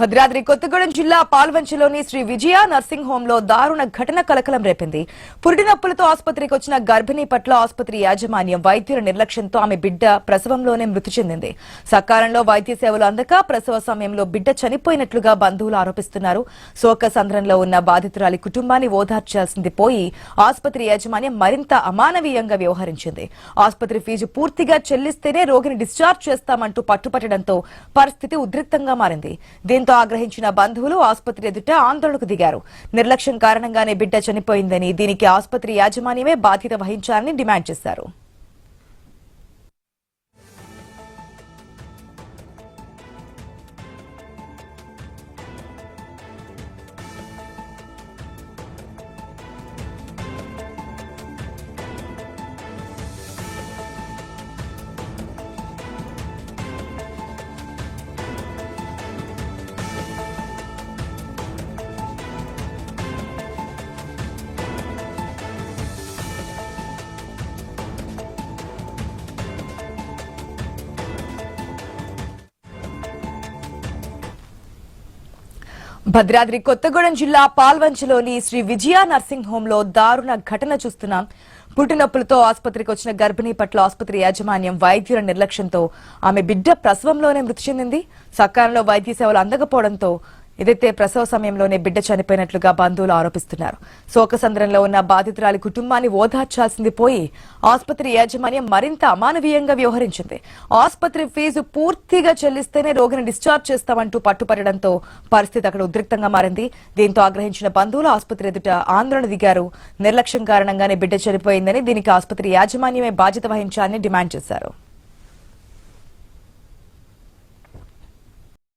భద్రాద్రి కొత్తగూడెం జిల్లా పాల్వంచలోని శ్రీ విజయ నర్సింగ్ హోమ్లో దారుణ ఘటన కలకలం రేపింది. పురిటి నొప్పులతో ఆసుపత్రికి వచ్చిన గర్భిణీ పట్ల ఆసుపత్రి యాజమాన్యం వైద్యుల నిర్లక్ష్యంతో ఆమె బిడ్డ ప్రసవంలోనే మృతి చెందింది. సకాలంలో వైద్య సేవలు అందక ప్రసవ సమయంలో బిడ్డ చనిపోయినట్లుగా బంధువులు ఆరోపిస్తున్నారు. శోక సంద్రంలో ఉన్న బాధితురాలి కుటుంబాన్ని ఓదార్చాల్సింది పోయి ఆసుపత్రి యాజమాన్యం మరింత అమానవీయంగా వ్యవహరించింది. ఆసుపత్రి ఫీజు పూర్తిగా చెల్లిస్తేనే రోగిని డిశ్చార్జ్ చేస్తామంటూ పట్టుపట్టడంతో పరిస్థితి ఉద్రిక్తంగా మారింది. దీంతో ఆగ్రహించిన బంధువులు ఆసుపత్రి ఎదుట ఆందోళనకు దిగారు. నిర్లక్ష్యం కారణంగానే బిడ్డ చనిపోయిందని దీనికి ఆసుపత్రి యాజమాన్యమే బాధ్యత వహించాలని డిమాండ్ చేశారు. భద్రాద్రి కొత్తగూడెం జిల్లా పాల్వంచలోని శ్రీ విజయ నర్సింగ్ హోమ్లో దారుణ ఘటన చూస్తున్నాం పుట్టినొప్పులతో ఆసుపత్రికి వచ్చిన గర్భిణీ పట్ల ఆసుపత్రి యాజమాన్యం వైద్యుల నిర్లక్ష్యంతో ఆమె బిడ్డ ప్రసవంలోనే మృతి చెందింది. సకాలంలో వైద్య సేవలు అందకపోవడంతో ఇదైతే ప్రసవ సమయంలోనే బిడ్డ చనిపోయినట్లుగా బంధువులు ఆరోపిస్తున్నారు. శోకసంద్రంలో ఉన్న బాధితురాలి కుటుంబాన్ని ఓదార్చాల్సింది పోయి ఆసుపత్రి యాజమాన్యం మరింత అమానవీయంగా వ్యవహరించింది. ఆసుపత్రి ఫీజు పూర్తిగా చెల్లిస్తేనే రోగిని డిశ్చార్జ్ చేస్తామంటూ పట్టుపట్టడంతో పరిస్థితి అక్కడ ఉద్రిక్తంగా మారింది. దీంతో ఆగ్రహించిన బంధువులు ఆసుపత్రి ఎదుట ఆందోళన దిగారు. నిర్లక్ష్యం కారణంగానే బిడ్డ చనిపోయిందని దీనికి ఆసుపత్రి యాజమాన్యమే బాధ్యత వహించాలని డిమాండ్ చేశారు.